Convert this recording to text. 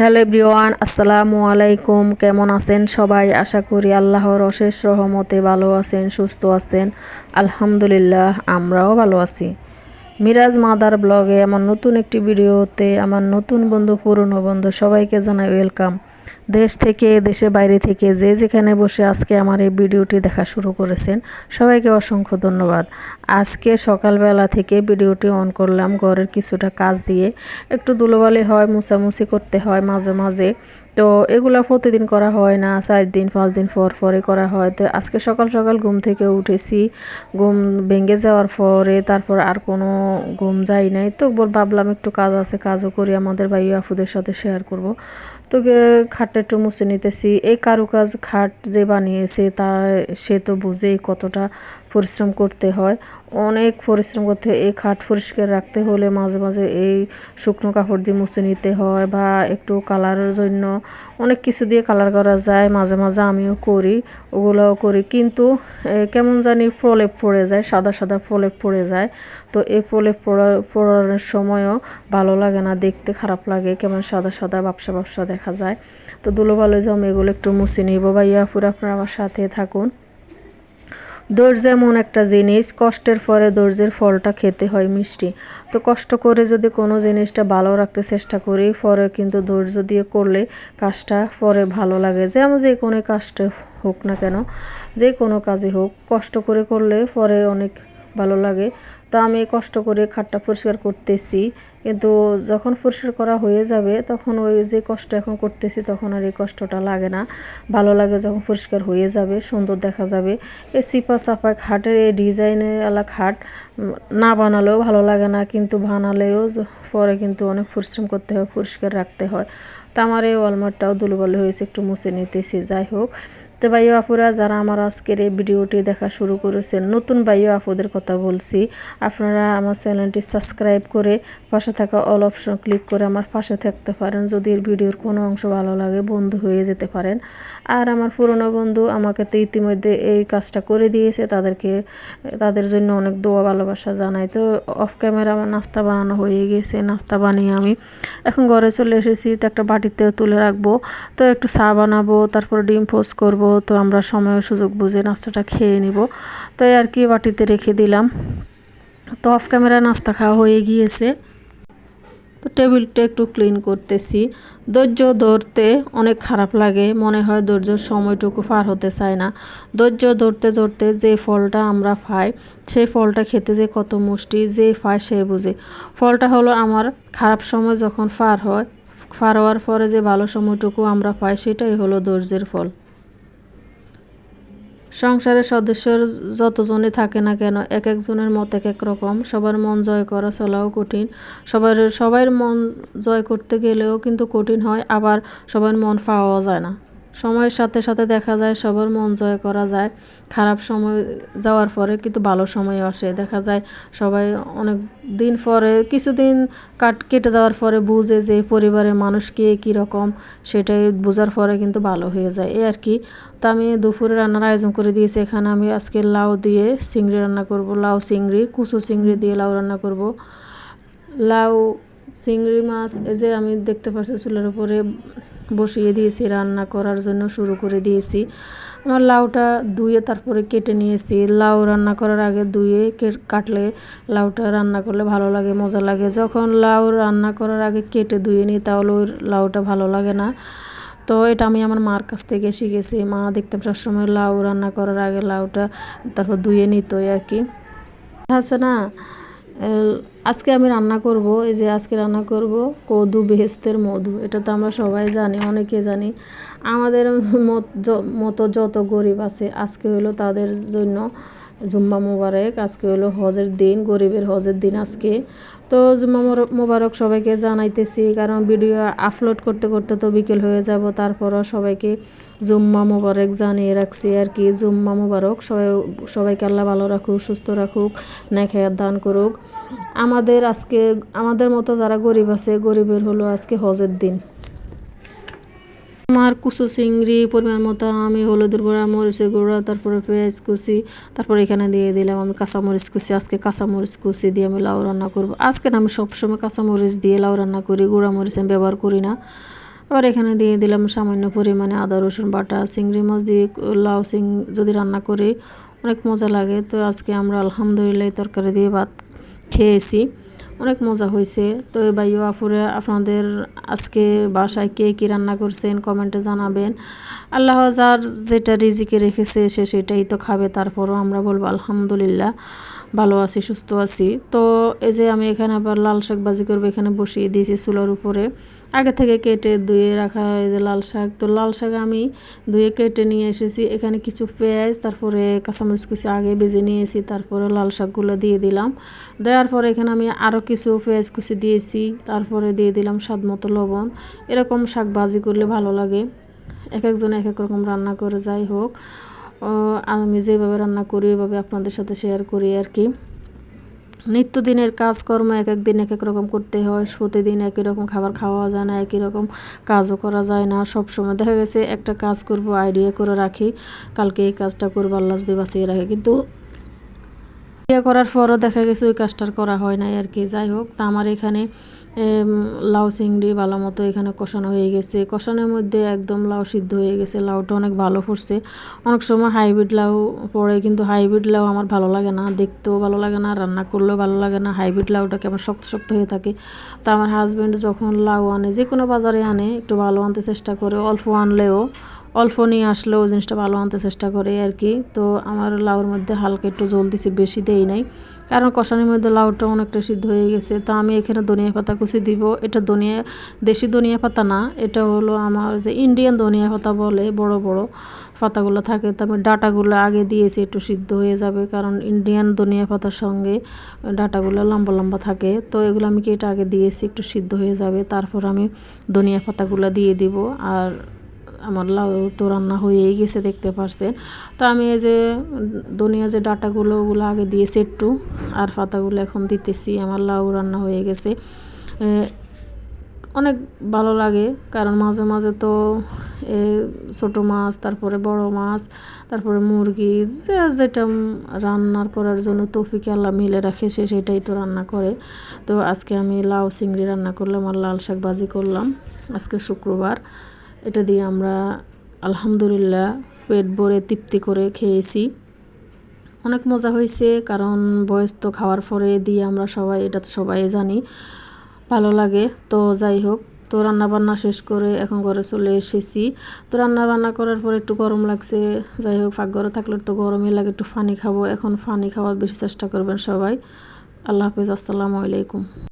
Hello ব্রিওয়ান আসসালামু আলাইকুম। কেমন আছেন সবাই? আশা করি আল্লাহর অশেষ রহমতে ভালো আছেন, সুস্থ আছেন। আলহামদুলিল্লাহ, আমরাও ভালো আছি। মিরাজ মাদার ব্লগে আমার নতুন একটি ভিডিওতে আমার নতুন বন্ধু, পুরনো বন্ধু সবাইকে জানাই ওয়েলকাম দেশ থেকে দেশে বাইরে থেকে যে যেখানে বসে আজকে আমার এই ভিডিওটি দেখা শুরু করেছেন, সবাইকে অসংখ্য ধন্যবাদ। আজকে সকালবেলা থেকে ভিডিওটি অন করলাম, ঘরের কিছুটা কাজ দিয়ে। একটু ধুলোবালি হয়, মুছামুছি করতে হয়, মাঝে মাঝে তো এগুলো প্রতিদিন করা হয় না, চার দিন, পাঁচ দিন পর পরে করা হয়। তো আজকে সকাল সকাল ঘুম থেকে উঠেছি, ঘুম ভেঙে যাওয়ার পরে তারপর আর কোনো ঘুম যাই নাই। তো ভাবলাম একটু কাজ আছে, কাজও করি, আমাদের ভাই আফুদের সাথে শেয়ার করব। তো খাটটা একটু মুছে নিতেছি। এই কারুকাজ খাট যে বানিয়েছে তা সে তো বুঝেই কতটা পরিশ্রম করতে হয়। অনেক পরিশ্রম করতে এই খাট পরিষ্কার রাখতে হলে মাঝে মাঝে এই শুকনো কাপড় দিয়ে মুছে নিতে হয় বা একটু কালারের জন্য অনেক কিছু দিয়ে কালার করা যায়। মাঝে মাঝে আমিও করি, ওগুলোও করি। কিন্তু কেমন জানি প্রলেপ পড়ে যায়, সাদা সাদা প্রলেপ পড়ে যায়। তো এই প্রলেপ পড়া পড়ানোর সময়ও ভালো লাগে না, দেখতে খারাপ লাগে। কেমন সাদা সাদা ব্যবসা ব্যবসা দেখা যায়। তো দুলো ভালো জমে এগুলো একটু মুছে নিব। বা ইয়াপুর আপনারা আমার সাথে থাকুন। ধৈর্য এমন একটা জিনিস, কষ্টের পরে দর্জের ফলটা খেতে হয় মিষ্টি। তো কষ্ট করে যদি কোনো জিনিসটা ভালো রাখতে চেষ্টা করি, পরে কিন্তু ধৈর্য দিয়ে করলে কাজটা পরে ভালো লাগে। যেমন যে কোনো কাজটা হোক না কেন, যে কোনো কাজই হোক, কষ্ট করে করলে পরে অনেক ভালো লাগে। তো আমি কষ্ট করে খাটটা পরিষ্কার করতেছি। কিন্তু যখন পরিষ্কার করা হয়ে যাবে, তখন ওই যে কষ্ট এখন করতেছি, তখন আর এই কষ্টটা লাগে না। ভালো লাগে যখন পরিষ্কার হয়ে যাবে, সুন্দর দেখা যাবে। এই সিপা চাপা খাটের এই ডিজাইনের আলা খাট না বানালেও ভালো লাগে না, কিন্তু বানালেও পরে কিন্তু অনেক পরিশ্রম করতে হয়, পরিষ্কার রাখতে হয়। তো আমার এই ওয়ালমারটাও দুলুবালু হয়েছে, একটু মুছে নিতেছি, যাই হোক। তো ভাইও আপুরা, যারা আমার আজকের এই ভিডিওটি দেখা শুরু করেছেন, নতুন ভাইও আপুদের কথা বলছি, আপনারা আমার চ্যানেলটি সাবস্ক্রাইব করে পাশে থাকা অল অপশন ক্লিক করে আমার পাশে থাকতে পারেন, যদি এর ভিডিওর কোনো অংশ ভালো লাগে, বন্ধু হয়ে যেতে পারেন। আর আমার পুরনো বন্ধু আমাকে তো ইতিমধ্যে এই কাজটা করে দিয়েছে, তাদেরকে, তাদের জন্য অনেক দোয়া, ভালোবাসা জানাই। তো অফ ক্যামেরা আমার নাস্তা বানানো হয়ে গেছে, নাস্তা বানিয়ে আমি এখন ঘরে চলে এসেছি, তো একটা বাটিতে তুলে রাখব, তো একটু চা বানাবো, তারপর ডিম পোস্ট করব তো আমরা সময় সুযোগ বুঝে নাস্তাটা খেয়ে নিব। তো আর কি বাটিতে রেখে দিলাম। তো অফ ক্যামেরা নাস্তা খাওয়া হয়ে গিয়েছে। তো টেবিলটা একটু ক্লিন করতেছি। ধৈর্য ধরতে অনেক খারাপ লাগে, মনে হয় ধৈর্যর সময়টুকু পার হতে চায় না। ধৈর্য ধরতে ধরতে যে ফলটা আমরা পাই সেই ফলটা খেতে যে কত মুষ্টি, যে পায় সে বুঝে। ফলটা হলো আমার খারাপ সময় যখন পার হয়, পার হওয়ার পরে যে ভালো সময়টুকু আমরা পাই, সেটাই হলো ধৈর্যের ফল। সংসারের সদস্য যতজনই থাকে না কেন, এক একজনের মত এক এক রকম। সবার মন জয় করা চলাও কঠিন। সবার সবার মন জয় করতে গেলেও কিন্তু কঠিন হয়, আবার সবার মন পাওয়া যায় না। সময়ের সাথে সাথে দেখা যায় সবার মন জয় করা যায়। খারাপ সময় যাওয়ার পরে কিন্তু ভালো সময় আসে। দেখা যায় সবাই অনেক দিন পরে, কিছুদিন কাট, কেটে যাওয়ার পরে বুঝে যে পরিবারের মানুষ কে কীরকম সেটাই বোঝার পরে কিন্তু ভালো হয়ে যায়। এই আর কি। তো আমি দুপুরে রান্নার আয়োজন করে দিয়েছি। এখানে আমি আজকে লাউ দিয়ে চিংড়ি রান্না করব। লাউ চিংড়ি, কুচু চিংড়ি দিয়ে লাউ রান্না করব। লাউ, চিংড়ি মাছ, এই যে আমি দেখতে পাচ্ছি চুলের উপরে বসিয়ে দিয়েছি, রান্না করার জন্য শুরু করে দিয়েছি। আমার লাউটা ধুয়ে তারপরে কেটে নিয়েছি। লাউ রান্না করার আগে ধুয়ে কাটলে লাউটা রান্না করলে ভালো লাগে, মজা লাগে। যখন লাউ রান্না করার আগে কেটে ধুয়ে নিই, তাহলে ওই লাউটা ভালো লাগে না। তো এটা আমি আমার মার কাছ থেকে শিখেছি। মা দেখতাম সবসময় লাউ রান্না করার আগে লাউটা তারপর ধুয়ে নিত আর কি। আছে না আজকে আমি রান্না করব, এই যে আজকে রান্না করব কদু বেহেস্তের মধু। এটা তো আমরা সবাই জানি, অনেকে জানি। আমাদের মতো যত গরিব আছে, আজকে হলো তাদের জন্য জুম্মা মোবারক, আজকে হলো হজের দিন, গরিবের হজের দিন আজকে। তো জুম্মা মোবারক সবাইকে জানাইতেছি, কারণ ভিডিও আপলোড করতে করতে তো বিকেল হয়ে যাব, তারপরও সবাইকে জুম্মা মোবারক জানিয়ে রাখছি আর কি। জুম্মা মোবারক, সবাই, সবাইকে আল্লাহ ভালো রাখুক, সুস্থ রাখুক নেখায়াত দান করুক। আমাদের আজকে, আমাদের মতো যারা গরিব আছে, গরিবের হলো আজকে হজের দিন। আমার কুচু চিংড়ি, পরিমাণ মতো আমি হলুদের গুঁড়া, মরিচের গুঁড়া, তারপরে পেঁয়াজ কুচি, তারপরে এখানে দিয়ে দিলাম আমি কাঁচামরিচ কুচি। আজকে কাঁচামরিচ কুচি দিয়ে আমি লাউ রান্না করব। আজকে না আমি সবসময় কাঁচামরিচ দিয়ে লাউ রান্না করি, গুঁড়া, মরিচ আমি ব্যবহার করি না। আবার এখানে দিয়ে দিলাম সামান্য পরিমাণে আদা, রসুন বাটা, চিংড়ি মাছ দিয়ে লাউ সিং যদি রান্না করি, অনেক মজা লাগে। তো আজকে আমরা আলহামদুলিল্লাহ তরকারি দিয়ে ভাত খেয়েছি। অনেক মজা হয়েছে। তো ভাইও, আফুরে, আপনাদের আজকে বাসায় কে কী রান্না করছেন কমেন্টে জানাবেন। আল্লাহ যার যেটা রিজিকে রেখেছে, সে সেটাই তো খাবে, তারপরও আমরা বলব আলহামদুলিল্লাহ। ভালো আছি, সুস্থ আছি। তো এই যে আমি এখানে আবার লাল শাক বাজি করব, এখানে বসিয়ে দিয়েছি চুলার উপরে। আগে থেকে কেটে ধুয়ে রাখা এই যে লাল শাক। তো লাল শাক আমি ধুয়ে কেটে নিয়ে এসেছি। এখানে কিছু পেঁয়াজ, তারপরে কাঁচামরিচ কুচি আগে বেজে নিয়েছি, তারপরে লাল শাকগুলো দিয়ে দিলাম। দেওয়ার পরে এখানে আমি আরও কিছু পেঁয়াজ কুচি দিয়েছি, তারপরে দিয়ে দিলাম স্বাদ মতো লবণ। এরকম শাক ভাজি করলে ভালো লাগে। এক একজন এক এক রকম রান্না করে যাই হোক। আমি যেভাবে রান্না করি, ওইভাবে আপনাদের সাথে শেয়ার করি আর কি। নিত্যদিনের কাজকর্ম এক এক দিন এক এক রকম করতে হয়। প্রতিদিন একই রকম খাবার খাওয়া যায় না, একই রকম কাজও করা যায় না। সব সময় দেখা গেছে, একটা কাজ করব আইডিয়া করে রাখি। কালকে এই কাজটা করব, আল্লাহ যদি বাঁচিয়ে রাখে। কিন্তু বিয়ে করার পরও দেখা গেছে, ওই কাজটার করা হয় নাই আর কি। যাই হোক, তা আমার এখানে লাউ চিংড়ি ভালো মতো এখানে কষানো হয়ে গেছে। কষানোর মধ্যে একদম লাউ সিদ্ধ হয়ে গেছে। লাউটা অনেক ভালো ফুটছে। অনেক সময় হাইব্রিড লাউ পড়ে, কিন্তু হাইব্রিড লাউ আমার ভালো লাগে না। দেখতেও ভালো লাগে না, রান্না করলেও ভালো লাগে না। হাইব্রিড লাউটা কেমন শক্ত শক্ত হয়ে থাকে। তা আমার হাজব্যান্ড যখন লাউ আনে যে কোনো বাজারে আনে, একটু ভালো আনতে চেষ্টা করে, অল্প আনলেও অল্প নিয়ে আসলেও জিনিসটা ভালো আনতে চেষ্টা করে আর কি। তো আমার লাউর মধ্যে হালকা একটু জল দিছি, বেশি দেই নাই। কারণ কষানির মধ্যে লাউটা অনেকটা সিদ্ধ হয়ে গেছে। তো আমি এখানে ধনিয়া পাতা কুচি দিব। এটা ধনিয়া, দেশি ধনিয়া পাতা না। এটা হলো আমার যে ইন্ডিয়ান ধনিয়া পাতা বলে, বড় বড় পাতাগুলো থাকে। তো আমি ডাটাগুলো আগে দিয়েছি, একটু সিদ্ধ হয়ে যাবে। কারণ ইন্ডিয়ান ধনিয়া পাতার সঙ্গে ডাটাগুলো লম্বা লম্বা থাকে। তো এগুলো আমি কি এটা আগে দিয়েছি, একটু সিদ্ধ হয়ে যাবে। তারপর আমি ধনিয়া পাতাগুলো দিয়ে দিব। আর আমার লাউ তো রান্না হয়েই গেছে দেখতে পারছেন। তো আমি এই যে ধনিয়া যে ডাটাগুলো, ওগুলো আগে দিয়েছি একটু আর পাতাগুলো এখন দিতেছি। আমার লাউ রান্না হয়ে গেছে। অনেক ভালো লাগে, কারণ মাঝে মাঝে তো ছোটো মাছ, তারপরে বড় মাছ, তারপরে মুরগি যেটা রান্নার করার জন্য তৌফিকে আল্লাহ মিলে রাখে, সে সেটাই তো রান্না করে। তো আজকে আমি লাউ চিংড়ি রান্না করলাম আর লাল শাক ভাজি করলাম। আজকে শুক্রবার। এটা দিয়ে আমরা আলহামদুলিল্লাহ পেট ভরে তৃপ্তি করে খেয়েছি। অনেক মজা হয়েছে, কারণ বয়স তো খাওয়ার পরে দিয়ে আমরা সবাই, এটা তো সবাই জানি, ভালো লাগে। তো যাই হোক, তো রান্না বান্না শেষ করে এখন ঘরে চলে এসেছি। তো রান্না বান্না করার পরে একটু গরম লাগছে, যাই হোক ঘরে থাকলে তো গরমই লাগে, একটু ফানি খাব। এখন ফানি খাওয়ার বেশি চেষ্টা করবেন সবাই। আল্লাহ হাফিজ, আসসালামু আলাইকুম।